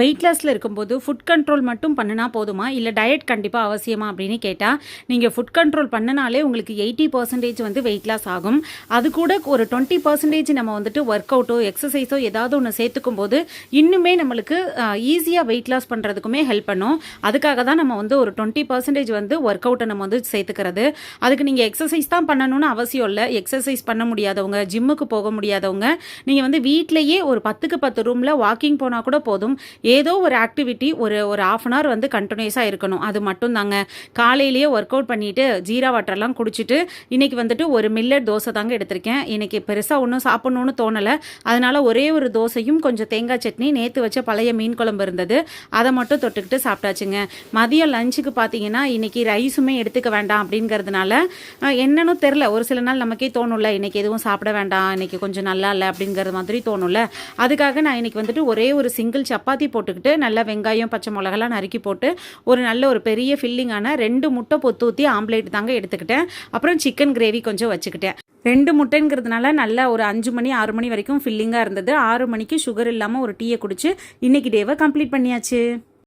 Wait லாஸில் இருக்கும்போது food control மட்டும் பண்ணினா போதுமா? இல்லை டயட் கண்டிப்பாக அவசியமா அப்படின்னு கேட்டால் நீங்கள் ஃபுட் கண்ட்ரோல் பண்ணினாலே உங்களுக்கு எயிட்டி பர்சன்டேஜ் வந்து வெயிட் லாஸ் ஆகும். அது கூட ஒரு டுவெண்ட்டி பர்சன்டேஜ் நம்ம வந்துட்டு ஒர்க் அவுட்டோ எக்ஸசைஸோ ஏதாவது ஒன்று சேர்த்துக்கும் போது இன்னுமே நம்மளுக்கு ஈஸியாக வெயிட் லாஸ் பண்ணுறதுக்குமே ஹெல்ப் பண்ணும். அதுக்காக தான் நம்ம வந்து ஒரு டுவெண்ட்டி பர்சன்டேஜ் வந்து ஒர்க் அவுட்டை நம்ம வந்து சேர்த்துக்கிறது. அதுக்கு நீங்கள் எக்ஸசைஸ் தான் பண்ணணும்னு அவசியம் இல்லை. எக்ஸசைஸ் பண்ண முடியாதவங்க ஜிம்முக்கு போக முடியாதவங்க நீங்கள் வந்து வீட்டிலேயே ஒரு பத்துக்கு பத்து ரூமில் வாக்கிங் போனால் கூட போதும். ஏதோ ஒரு ஆக்டிவிட்டி ஒரு ஒரு ஆஃப் அன் ஹவர் வந்து கண்டினியூஸாக இருக்கணும். அது மட்டும் தாங்க காலையிலேயே ஒர்க் அவுட் பண்ணிவிட்டு ஜீரா வாட்டர்லாம் குடிச்சிட்டு இன்றைக்கி வந்துட்டு ஒரு மில்லட் தோசை தாங்க எடுத்திருக்கேன். இன்றைக்கி பெருசாக ஒன்றும் சாப்பிட்ணுன்னு தோணலை. அதனால் ஒரே ஒரு தோசையும் கொஞ்சம் தேங்காய் சட்னி நேற்று வச்ச பழைய மீன் குழம்பு இருந்தது. அதை மட்டும் தொட்டுக்கிட்டு சாப்பிட்டாச்சுங்க. மதியம் லஞ்சுக்கு பார்த்தீங்கன்னா இன்றைக்கி ரைஸுமே எடுத்துக்க வேண்டாம் அப்படிங்கிறதுனால என்னன்னு தெரில ஒரு சில நாள் நமக்கே தோணும்ல இன்றைக்கி எதுவும் சாப்பிட வேண்டாம் இன்றைக்கி கொஞ்சம் நல்லா இல்லை அப்படிங்கிற மாதிரி தோணும்ல. அதுக்காக நான் இன்றைக்கி வந்துட்டு ஒரே ஒரு சிங்கிள் சப்பாத்தி போட்டுக்கிட்டு நல்லா வெங்காயம் பச்சை மிளகாலாம் நறுக்கி போட்டு ஒரு நல்ல ஒரு பெரிய ஃபில்லிங்கான ரெண்டு முட்டை பொத்து ஊற்றி ஆம்லேட் தாங்க எடுத்துக்கிட்டேன். அப்புறம் சிக்கன் கிரேவி கொஞ்சம் வச்சுக்கிட்டேன். ரெண்டு முட்டைங்கிறதுனால நல்லா ஒரு அஞ்சு மணி ஆறு மணி வரைக்கும் ஃபில்லிங்காக இருந்தது. ஆறு மணிக்கு சுகர் இல்லாமல் ஒரு டீயை குடிச்சு இன்னைக்கு டேவை கம்ப்ளீட் பண்ணியாச்சு.